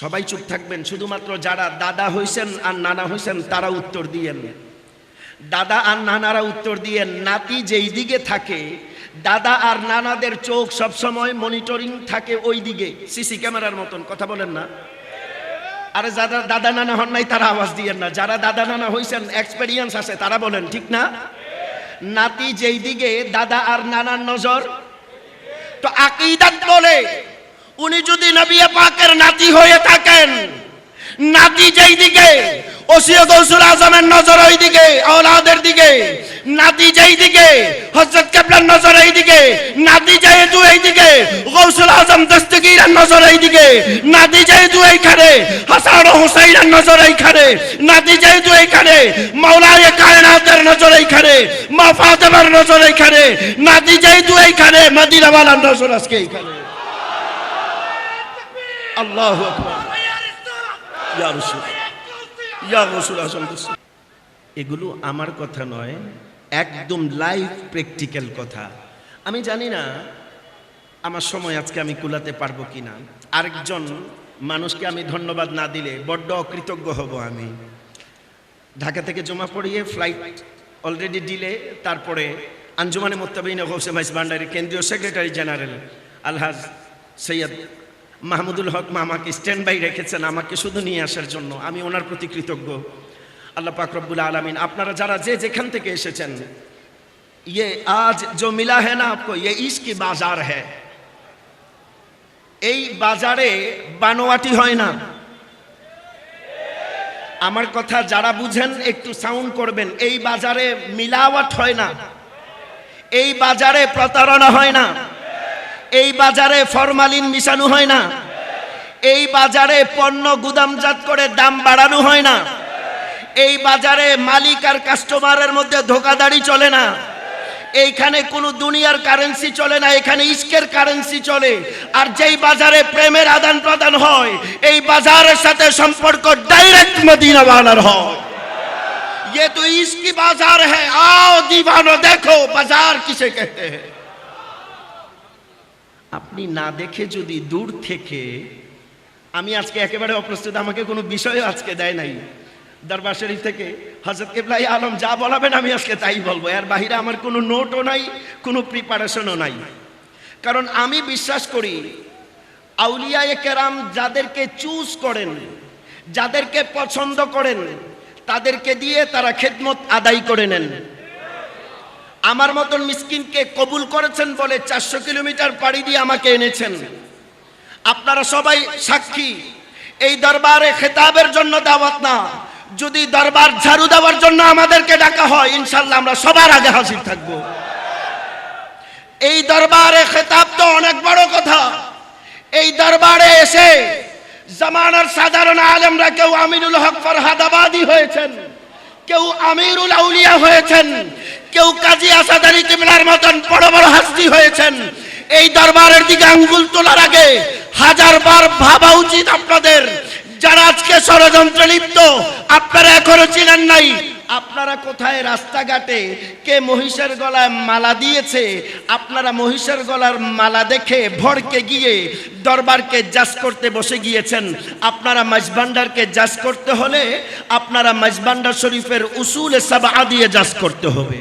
সবাই চুপ থাকবেন, শুধুমাত্র যারা দাদা হইছেন আর নানা হইছেন, তারা উত্তর দিয়েন। দাদা আর নানারা উত্তর দিয়েন, নাতি যেই দিকে থাকে, দাদা আর নানাদের চোখ সবসময় মনিটরিং থাকে ওই দিকে, সিসি ক্যামেরার মতন, কথা বলেন না। আরে যারা দাদা নানা হন নাই, তারা আওয়াজ দিয়েন না। যারা দাদা নানা হইছেন এক্সপেরিয়েন্স আছে, তারা বলেন, ঠিক না? নাতি যেই দিকে, দাদা আর নানার নজর। তো আকিদাত বলে উনি যদি নবী পাকের নাতি হয়ে থাকেন, নাতি যেই দিকে ওসিয় গৌসুল আজমের নজর ওই দিকে, আওলাদের দিকে, নাতি যেই দিকে হযরত কেবলার নজর এই দিকে, নাতি যেহেতু এই দিকে, গৌসুল আজম দস্তগীরের নজর এই দিকে, নাতি যেহেতু এইখানে, হাসান হুসাইনের নজর এইখানে, নাতি যেহেতু এইখানে, মাওলায়ে কায়নাতের নজর এইখানে, মা ফাতেমার নজর এইখানে, নাতি যেহেতু এইখানে, মদিনাওয়ালার নজর আজকে এইখানে। আল্লাহ এগুলো আমার কথা নয়, একদম লাইভ প্র্যাকটিক্যাল কথা। আমি জানি না আমার সময় আজকে আমি কুলাতে পারব কিনা। আরেকজন মানুষকে আমি ধন্যবাদ না দিলে বড্ড অকৃতজ্ঞ হব আমি। ঢাকা থেকে জমা পড়িয়ে ফ্লাইট অলরেডি ডিলে তারপরে আঞ্জুমানে মোত্তাবিন হোসেন ভাইস ভান্ডারি কেন্দ্রীয় সেক্রেটারি জেনারেল আলহাজ সৈয়দ মাহমুদুল হক মামাকে স্ট্যান্ড বাই রেখেছেন, আমাকে শুধু নিয়ে আসার জন্য। আমি ওনার প্রতি কৃতজ্ঞ। আল্লাহ পাকরবুল আলমিন, আপনারা যারা যে যেখান থেকে এসেছেন ইয়ে আজ জো মিলা হ্যাঁ না আপকো ইয়ে ইসকি বাজার হ্যাঁ এই বাজারে বানোয়াটি হয় না। আমার কথা যারা বুঝেন, একটু সাউন্ড করবেন। এই বাজারে মিলাওয়াট হয় না। এই বাজারে প্রতারণা হয় না। এই বাজারে ফরমালিন মিশানো হয় না এই বাজারে পণ্য গুদামজাত করে দাম বাড়ানো হয় না এই বাজারে মালিক আর কাস্টমারের মধ্যে ধোকাদারি চলে না এইখানে কোনো দুনিয়ার কারেন্সি চলে না এখানে ইস্কের কারেন্সি চলে আর যেই বাজারে প্রেমের আদান প্রদান হয় এই বাজারের সাথে সম্পর্ক ডাইরেক্ট মদিনাওয়ালার হয় ये तो इसकी बाजार है आओ दीवानो देखो बाजार किसे कहते हैं আপনি না দেখে যদি দূর থেকে, আমি আজকে একেবারে অপ্রস্তুত, আমাকে কোনো বিষয় আজকে দেয় নাই। দরবার শরীফ থেকে হজরত কেবলাই আলম যা বলাবেন আমি আজকে তাই বলব। এর বাহিরে আমার কোনো নোটও নাই, কোনো প্রিপারেশনও নাই। কারণ আমি বিশ্বাস করি আউলিয়া কেরাম যাদেরকে চুজ করেন, যাদেরকে পছন্দ করেন, তাদেরকে দিয়ে তারা খেদমত আদায় করে নেন। আমার মতন মিসকিনকে কবুল করেছেন বলে চারশো কিলোমিটার পাড়ি দিয়ে আমাকে এনেছেন। আপনারা সবাই সাক্ষী, এই দরবারে খেতাবের জন্য দাওয়াত না। যদি দরবার ঝাড়ু দেওয়ার জন্য আমাদেরকে ডাকা হয় ইনশাল্লাহ আমরা সবার আগে হাজির থাকব। এই দরবারে খেতাব তো অনেক বড় কথা। এই দরবারে এসে জামানার সাধারণ আলেমরা কেউ আমিরুল হক ফরহাদাবাদী হয়েছেন, কেউ আমিরুল আউলিয়া হয়েছেন কেউ কাজী আসাদ আলী কিবলার মতন বড় বড় হাস্তি হয়েছেন। এই দরবারের দিকে আঙ্গুল তোলার আগে হাজার বার ভাবা উচিত আপনাদের। যারা আজকে ষড়যন্ত্র লিপ্ত, আপনারা এখনও চিনেন নাই। আপনারা কোথায় রাস্তাঘাটে কে মহিষের গলায় মালা দিয়েছে, আপনারা মহিষের গলার মালা দেখে ভরকে গিয়ে দরবারকে জাজ করতে বসে গিয়েছেন। আপনারা মাঝবান্ডারকে জাজ করতে হলে আপনারা মাঝবান্ডার শরীফের উসুল সাবা দিয়ে জাজ করতে হবে।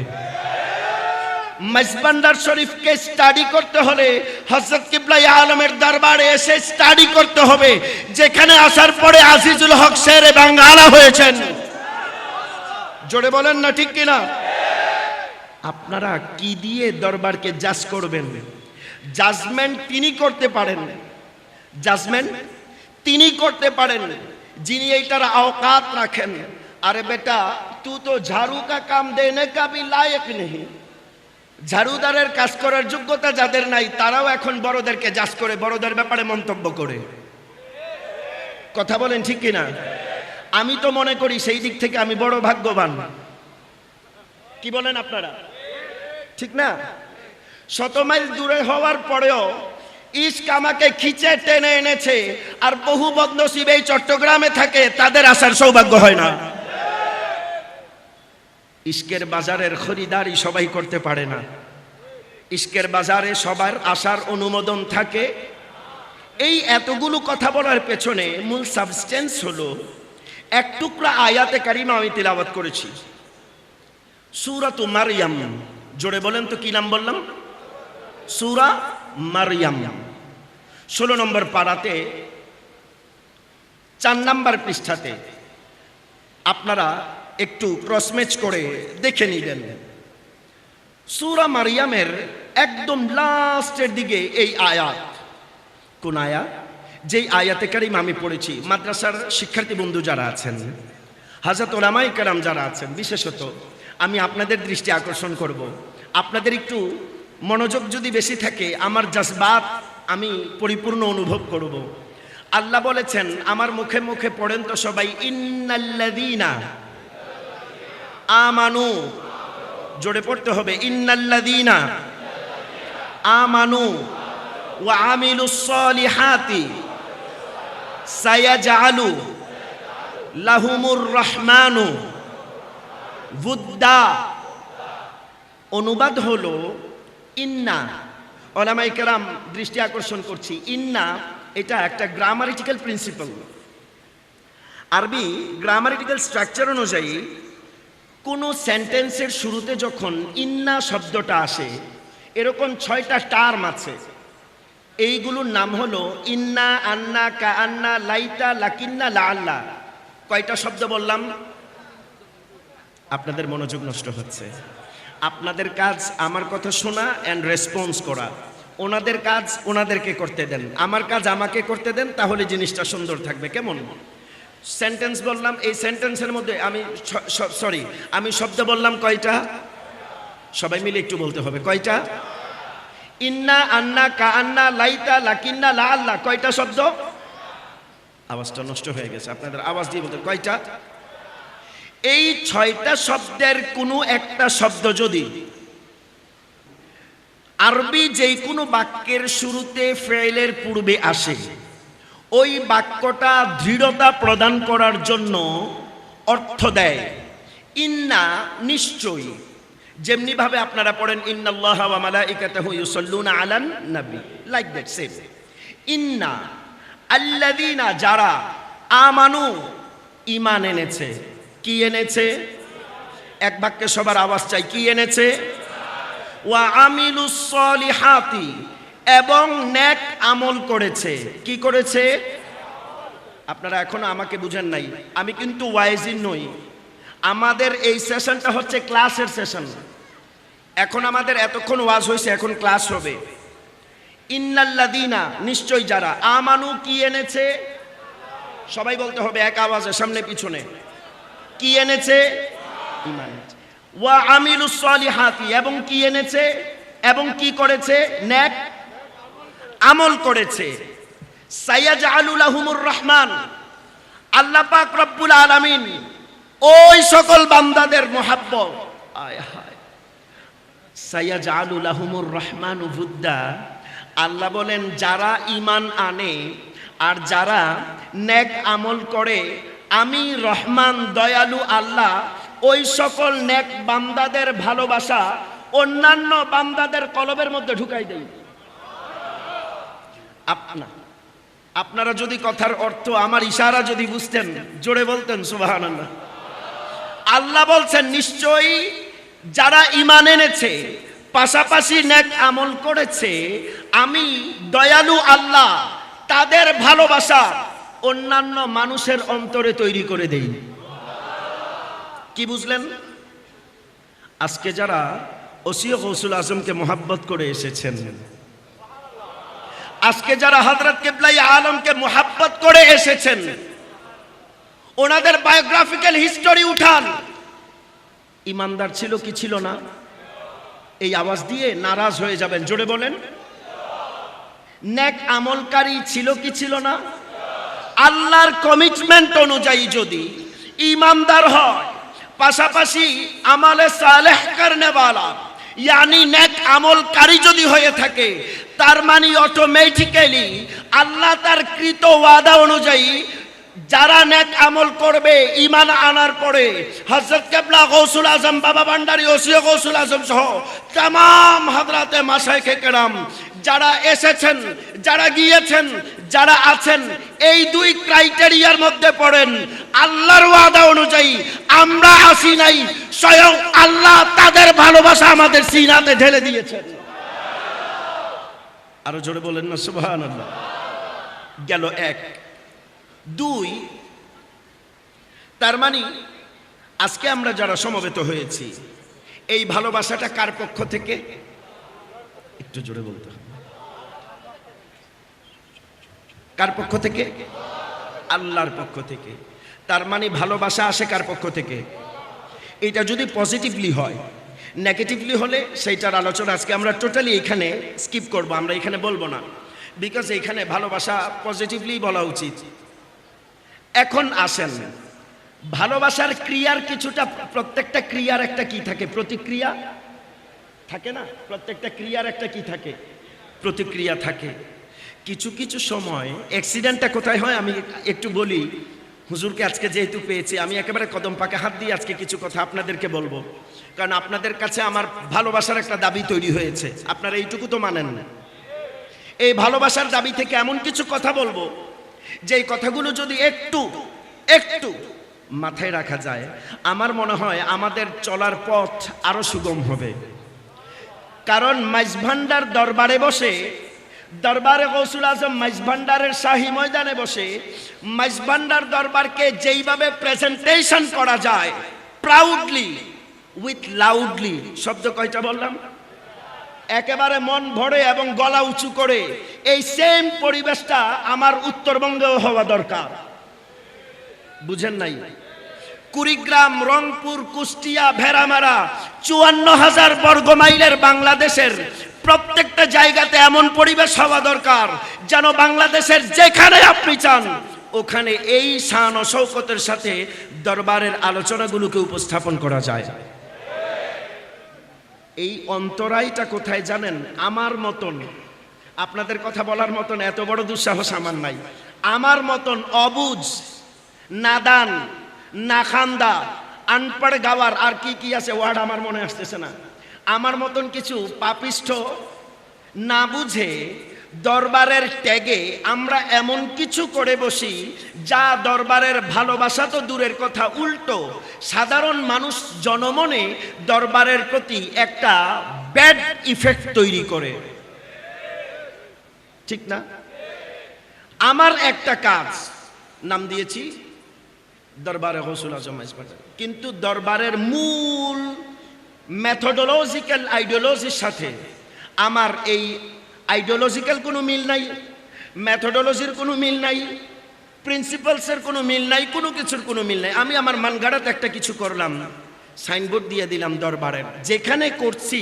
মজবান্ডার শরীফকে স্টাডি করতে হলে হজরত কিবলাই আলমের দরবারে এসে স্টাডি করতে হবে। যেখানে আসার পরে আজিজুল হক শের বাঙ্গালা হয়েছেন। জোরে বলেন না ঠিক কিনা? আপনারা কি দিয়ে দরবারকে জাজ করবেন? জাজমেন্ট তিনি করতে পারেন। জাজমেন্ট তিনি করতে পারেন। যিনি এইটার আওকাত রাখেন। আরে বেটা, তু তো ঝাড়ু কা কাম দেনে কা ভি লায়ক নেই ঝাড়ুদারের কাজ করার যোগ্যতা যাদের নাই, তারাও এখন বড়দেরকে জাজ করে, বড়দের ব্যাপারে মন্তব্য করে। কথা বলেন ঠিক কিনা? আমি তো মনে করি সেই দিক থেকে আমি বড় ভাগ্যবান। কি বলেন আপনারা? ঠিক না? শত মাইল দূরে হওয়ার পরেও ইস্ক আমাকে খিচে, টেনে এনেছে আর বহু বদনসিব এই চট্টগ্রামে থাকে, তাদের আসার সৌভাগ্য হয় না। ইস্কের বাজারের খরিদারি সবাই করতে পারে না। ইস্কের বাজারে সবার আসার অনুমোদন থাকে। এই এতগুলো কথা বলার পেছনে মূল সাবস্টেন্স হলো এক টুকরা আয়াতে কারিমা আমি তেলাওয়াত করেছি। সুরাত মারিয়াম। জোরে বলেন তো কি নাম বললাম? সুরা মারিয়াম। ষোলো নম্বর পাড়াতে, চার নাম্বার পৃষ্ঠাতে আপনারা একটু ক্রসমেচ করে দেখে নিলেন। সুরা মারিয়ামের একদম লাস্টের দিকে এই আয়াত। কোন আয়াত? যেই আয়াতে কারিম আমি পড়েছি, মাদ্রাসার শিক্ষার্থী বন্ধু যারা আছেন হাজরত ওলামাই কারাম যারা আছেন, বিশেষত আমি আপনাদের দৃষ্টি আকর্ষণ করব। আপনাদের একটু মনোযোগ যদি বেশি থাকে, আমার জাজবাত আমি পরিপূর্ণ অনুভব করব। আল্লাহ বলেছেন, আমার মুখে মুখে পড়েন তো সবাই, ইন্নাল্লাযীনা আমানু। জোরে পড়তে হবে, ইন্নাল্লাযীনা আমানু ওয়া আমিলুস সালিহাতি। সায়াজআলু লাহুমুর রহমানু বুদ্দা। অনুবাদ হলো ইন্না। ওলামাই কেরাম দৃষ্টি আকর্ষণ করছি। ইন্না এটা একটা গ্রামারিটিক্যাল প্রিন্সিপাল আরবি গ্রামারিটিক্যাল স্ট্রাকচার অনুযায়ী কোনো সেন্টেন্সের শুরুতে যখন ইন্না শব্দটা আসে, এরকম ছয়টা টার্ম আছে। এইগুলোর নাম হলো ইন্না, আন্না, কা, আন্না, লাইতা, লাকিন্না লা আল্লাহ কয়টা শব্দ বললাম? আপনাদের মনোযোগ নষ্ট হচ্ছে। আপনাদের কাজ আমার কথা শোনা অ্যান্ড রেসপন্স করা। ওনাদের কাজ ওনাদেরকে করতে দেন। আমার কাজ আমাকে করতে দেন, তাহলে জিনিসটা সুন্দর থাকবে। কেমন? সেন্টেন্স বললাম, এই সেন্টেন্সের মধ্যে আমি সরি আমি শব্দ বললাম কয়টা? সবাই মিলে একটু বলতে হবে। কয়টা? ইন্না আন্না কা আন্না লাইতা লাকিন্না লা আল্লাহ কয়টা শব্দ? আওয়াজটা নষ্ট হয়ে গেছে, আপনাদের আওয়াজ দিয়ে বলতে, কয়টা? এই ছয়টা শব্দের কোনো একটা শব্দ যদি আরবি যেই কোনো বাক্যের শুরুতে ফেলের পূর্বে আসে, ওই বাক্যটা দৃঢ়তা প্রদান করার জন্য অর্থ দেয়। ইন্না নিশ্চয়ই যেমনি ভাবে আপনারা পড়েন, ইন্নাল্লাহ ওয়া মালাইকাতাহু ইউসাল্লুনা আলান নবী। লাইক দ্যাট সেম ইন্না আল্লাযীনা যারা আমানু, ঈমান এনেছে। কি এনেছে? এক বাক্যে সবার আওয়াজ চাই। কি এনেছে? ওয়া আমিলুস সলিহাতি, এবং নেক আমল করেছে। কি করেছে? আপনারা এখনও আমাকে বুঝেন নাই। আমি কিন্তু ওয়াইজিন নই। আমাদের এই সেশনটা হচ্ছে ক্লাসের সেশন এখন আমাদের এতক্ষণ ওয়াজ হয়েছে এখন ক্লাস হবে। ইন্নাল্লাদিনা নিশ্চয় যারা। আমানু কি এনেছে? সবাই বলতে হবে এক আওয়াজে, সামনে পিছনে। কি এনেছে? ইমান ওয়া আমিলুস সলিহাতি, এবং কি এনেছে? এবং কি করেছে? নেক। আমল করেছে। সাইয়াজ আলুলাহুমুর রহমান। আল্লাহ পাক রব্বুল আলামিন ওই সকল বান্দাদের মোহাব্বত। আয় হায়। সাইয়াজ রহমান উবুদ্দা আল্লাহ বলেন, যারা ইমান আনে আর যারা নেক আমল করে, আমি রহমান, দয়ালু আল্লাহ, ওই সকল নেক বান্দাদের ভালোবাসা অন্যান্য বান্দাদের কলবের মধ্যে ঢুকাই দেই। আপনা, আপনারা যদি কথার অর্থ, আমার ইশারা যদি বুঝতেন, জোরে বলতেন সুবাহান আল্লাহ আল্লাহ বলছেন, নিশ্চয়ই যারা ইমান এনেছে, পাশাপাশি নেক আমল করেছে, আমি দয়ালু আল্লাহ, তাদের ভালোবাসা অন্যান্য মানুষের অন্তরে তৈরি করে দেই। কি বুঝলেন? আজকে যারা ওসিয় কৌসুল আজমকে মোহাব্বত করে এসেছেন, আজকে যারা হজরত কেবলাই আলমকে মোহাব্বত করে এসেছেন ওনাদের বায়োগ্রাফিক্যাল হিস্টোরি উঠান। ইমানদার ছিল কি ছিল না? এই আওয়াজ দিয়ে নারাজ হয়ে যাবেন, জোরে বলেন। নেক আমলকারী ছিল কি ছিল না? আল্লাহর কমিটমেন্ট অনুযায়ী যদি ইমানদার হয়, পাশাপাশি আমালে সালেহ করনেওয়ালা, ইয়ানি নেক আমলকারী যদি হয়ে থাকে, তার মানে অটোমেটিক্যালি আল্লাহ তার কৃত ওয়াদা অনুযায়ী যারা নেক আমল করবে ইমান আনার পরে হজরত কেবলা গৌসুল আজম, বাবা ভান্ডারী ওসিও গৌসুল আজম সহ তাম হাজরাতে মাসাইকে কেরাম যারা এসেছেন, যারা গিয়েছেন, যারা আছেন, এই দুই ক্রাইটেরিয়ার মধ্যে পড়েন। আল্লাহর ওয়াদা অনুযায়ী আমরা আসি নাই, স্বয়ং আল্লাহ তাদের ভালোবাসা আমাদের সিনাতে ঢেলে দিয়েছেন আরও জোরে বলেন না আল্লাহ গেল এক। দুই, তার মানে আজকে আমরা যারা সমবেত হয়েছি, এই ভালোবাসাটা কার পক্ষ থেকে? একটু জোরে বলতে হবে। কার পক্ষ থেকে? আল্লাহর পক্ষ থেকে। তার মানে ভালোবাসা আসে কার পক্ষ থেকে? এটা যদি পজিটিভলি হয় নেগেটিভলি হলে সেইটার আলোচনা আজকে আমরা টোটালি এখানে স্কিপ করব, আমরা এখানে বলব না। বিকজ এখানে ভালোবাসা পজিটিভলি বলা উচিত। এখন আসেন। ভালোবাসার ক্রিয়ার কিছুটা, প্রত্যেকটা ক্রিয়ার একটা কি থাকে? প্রতিক্রিয়া? থাকে না? প্রত্যেকটা ক্রিয়ার একটা কি থাকে? প্রতিক্রিয়া থাকে। কিছু কিছু সময় অ্যাক্সিডেন্টটা কোথায় হয় আমি একটু বলি। হুজুরকে আজকে যেহেতু পেয়েছি, আমি একেবারে কদম পাকে হাত দিয়ে আজকে কিছু কথা আপনাদেরকে বলব। কারণ আপনাদের কাছে আমার ভালোবাসার একটা দাবি তৈরি হয়েছে। আপনারা এইটুকু তো মানেন না। এই ভালোবাসার দাবি থেকে এমন কিছু কথা বলব যে কথাগুলো যদি একটু একটু মাথায় রাখা যায়, আমার মনে হয় আমাদের চলার পথ আরও সুগম হবে। কারণ মাইজভান্ডার দরবারে বসে, দরবারে গৌসুল আজম মাইজভান্ডারের শাহী ময়দানে বসে, মাইজভান্ডার দরবারকে যেইভাবে প্রেজেন্টেশন করা যায় প্রাউডলি উইথ লাউডলি শব্দ কয়টা বললাম? একেবারে মন ভরে এবং গলা উঁচু করে এই সেম পরিবেশটা আমার উত্তরবঙ্গেও হওয়া দরকার। বুঝেন নাই? কুড়িগ্রাম, রংপুর, কুষ্টিয়া, ভেড়ামারা, চুয়ান্ন হাজার বর্গ মাইলের বাংলাদেশের প্রত্যেকটা জায়গাতে এমন পরিবেশ হওয়া দরকার যেন বাংলাদেশের যেখানে আপনি চান, ওখানে এই শান ও সাথে দরবারের আলোচনাগুলোকে উপস্থাপন করা যায়। এই অন্তরায়টা কোথায় জানেন? আমার মতন। আপনাদের কথা বলার মতন এত বড় দুঃসাহস আমার নাই। আমার মতন অবুজ, নাদান, নাখান্দা, আনপাড় গাওয়ার আর কি কি আছে ওয়ার্ড আমার মনে আসতেছে না। আমার মতন কিছু পাপিষ্ঠ না বুঝে দরবারের ট্যাগে আমরা এমন কিছু করে বসি, যা দরবারের ভালোবাসা তো দূরের কথা, উল্টো। সাধারণ মানুষ জনমনে দরবারের প্রতি একটা ব্যাড ইফেক্ট তৈরি করে। ঠিক না? আমার একটা কাজ, নাম দিয়েছি, দরবারে হসুল আজম কিন্তু দরবারের মূল মেথোডোলজিক্যাল আইডিওলজির সাথে আমার এই আইডিওলজিক্যাল কোনো মিল নাই মেথোডোলজির কোনো মিল নাই প্রিন্সিপালসের কোনো মিল নাই, কোনো কিছুর কোনো মিল নাই। আমি আমার মানগাড়াতে একটা কিছু করলাম সাইনবোর্ড দিয়ে দিলাম দরবারের যেখানে করছি,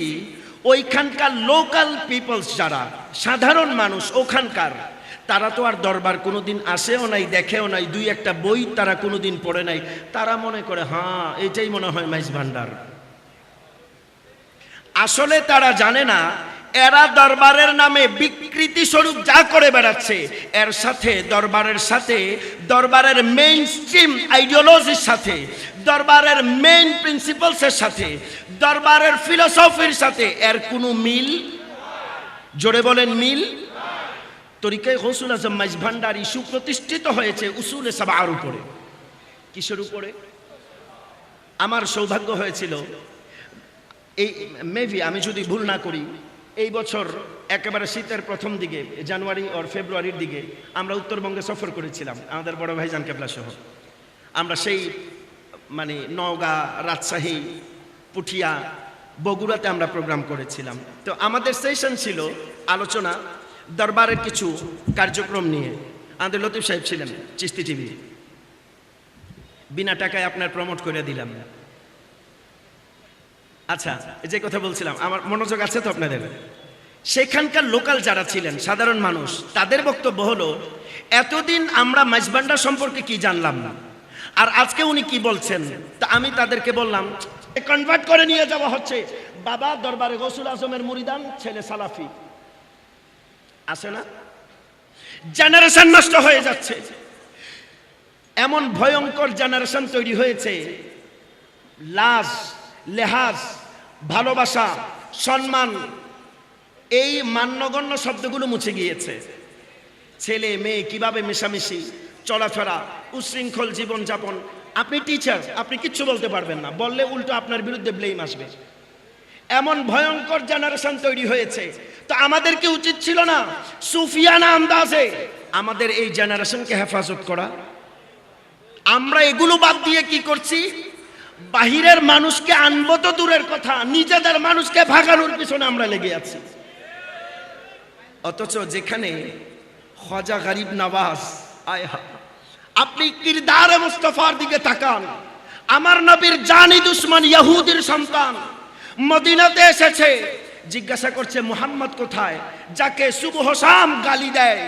ওইখানকার লোকাল পিপলস যারা, সাধারণ মানুষ ওখানকার, তারা তো আর দরবার কোনোদিন আসেও নাই, দেখেও নাই, দুই একটা বই তারা কোনোদিন পড়ে নাই। তারা মনে করে হ্যাঁ এইটাই মনে হয় মাইজ ভান্ডার আসলে তারা জানে না এরা দরবারের নামে বিকৃতি স্বরূপ যা করে বেড়াচ্ছে, এর সাথে, দরবারের সাথে, দরবারের মেইন স্ট্রিম আইডিওলজির সাথে, দরবারের মেইন প্রিন্সিপালসের সাথে, দরবারের ফিলোসফির সাথে, এর কোনো মিল? জোরে বলেন মিল? তরিকায় হসুল আজম মাইজ ভান্ডারি সুপ্রতিষ্ঠিত হয়েছে উসুলে সাবার উপরে। কিসের উপরে? আমার সৌভাগ্য হয়েছিল, এই, মেবি আমি যদি ভুল না করি এই বছর একেবারে শীতের প্রথম দিকে, জানুয়ারি ওর ফেব্রুয়ারির দিকে, আমরা উত্তরবঙ্গে সফর করেছিলাম, আমাদের বড় ভাইজান কেবলা সহ আমরা সেই মানে নওগাঁ, রাজশাহী, পুঠিয়া, বগুড়াতে আমরা প্রোগ্রাম করেছিলাম। তো আমাদের সেশন ছিল আলোচনা, দরবারের কিছু কার্যক্রম নিয়ে। আমাদের লতিফ সাহেব ছিলেন চিস্তি টিভি। বিনা টাকায় আপনার প্রমোট করে দিলাম। আচ্ছা যে কথা বলছিলাম, আমার মনোযোগ আছে তো আপনাদের? সেখানকার লোকাল যারা ছিলেন, সাধারণ মানুষ, তাদের বক্তব্য হলো, এতদিন আমরা মাইজবান্ডা সম্পর্কে কি জানলাম না? আর আজকে উনি কি বলছেন? তা আমি তাদেরকে বললাম কনভার্ট করে নিয়ে যাওয়া হচ্ছে। বাবা দরবারে গসুল আজমের মুরিদান, ছেলে সালাফি। আছে না? জেনারেশন নষ্ট হয়ে যাচ্ছে। এমন ভয়ঙ্কর জেনারেশন তৈরি হয়েছে লাশ লেহাজ ভালোবাসা, সম্মান, এই মান্যগণ্য শব্দগুলো মুছে গিয়েছে। ছেলে, মেয়ে কীভাবে মেশামেশি, চলাফেরা, উশৃঙ্খল জীবনযাপন? আপনি টিচার আপনি কিচ্ছু বলতে পারবেন না। বললে উল্টো আপনার বিরুদ্ধে ব্লেম আসবে। এমন ভয়ঙ্কর জেনারেশন তৈরি হয়েছে। তো আমাদের কি উচিত ছিল না? সুফিয়ানা আন্দাজে আমাদের এই জেনারেশনকে হেফাজত করা। আমরা এগুলো বাদ দিয়ে কি করছি? বাহিরের মানুষকে আনব তো দূরের কথা, নিজেদের মানুষকে ভাগানোর পিছনে আমরা লেগে আছি। অথচ যেখানে খজা গরিব নওয়াজ, আয় হা আপনি কিরদার মুস্তফার দিকে তাকান। আমার নবীর জানি দুশ্মন ইহুদির সন্তান। মদিনাতে এসেছে, জিজ্ঞাসা করছে, মুহাম্মদ কোথায়? যাকে শাম গালি দেয়।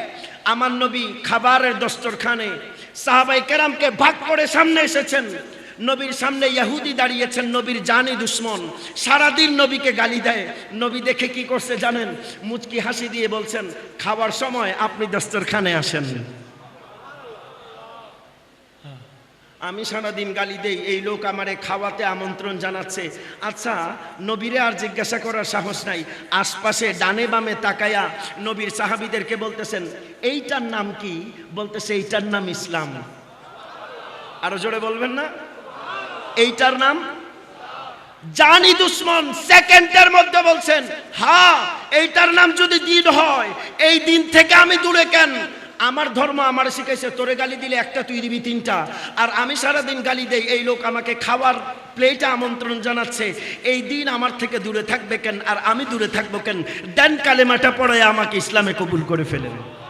আমার নবী খাবারের দস্তরখানে সাহাবাই কেরামকে ভাগ করে সামনে এসেছেন। নবীর সামনে ইহুদি দাঁড়িয়েছেন, নবীর জানি দুশ্মন। সারাদিন নবীকে গালি দেয়। নবী দেখে কি করছে জানেন? মুচকি হাসি দিয়ে বলছেন খাবার সময় আপনি দস্তরখানে আসেন। আমি সারাদিন গালি দেই, এই লোক আমারে খাওয়াতে আমন্ত্রণ জানাচ্ছে। আচ্ছা নবীরে আর জিজ্ঞাসা করার সাহস নাই। আশপাশে ডানে বামে তাকায়া নবীর সাহাবিদেরকে বলতেছেন, এইটার নাম কি? বলতেছে, এইটার নাম ইসলাম। আরও জোরে বলবেন না? এইটার নাম? জানি দুশ্মন, সেকেন্ডের মধ্যে বলছেন হ্যাঁ এইটার নাম যদি দিন হয়, এই দিন থেকে আমি দূরে কেন? আমার ধর্ম আমার শিখাইছে, তোরে গালি দিলে একটা তুই দিবি তিনটা। আর আমি সারাদিন গালি দেই, এই লোক আমাকে খাওয়ার প্লেটে আমন্ত্রণ জানাচ্ছে, এই দিন আমার থেকে দূরে থাকবে কেন? আর আমি দূরে থাকব কেন? দেন কালেমাটা পড়ে আমাকে ইসলামে কবুল করে ফেলেন।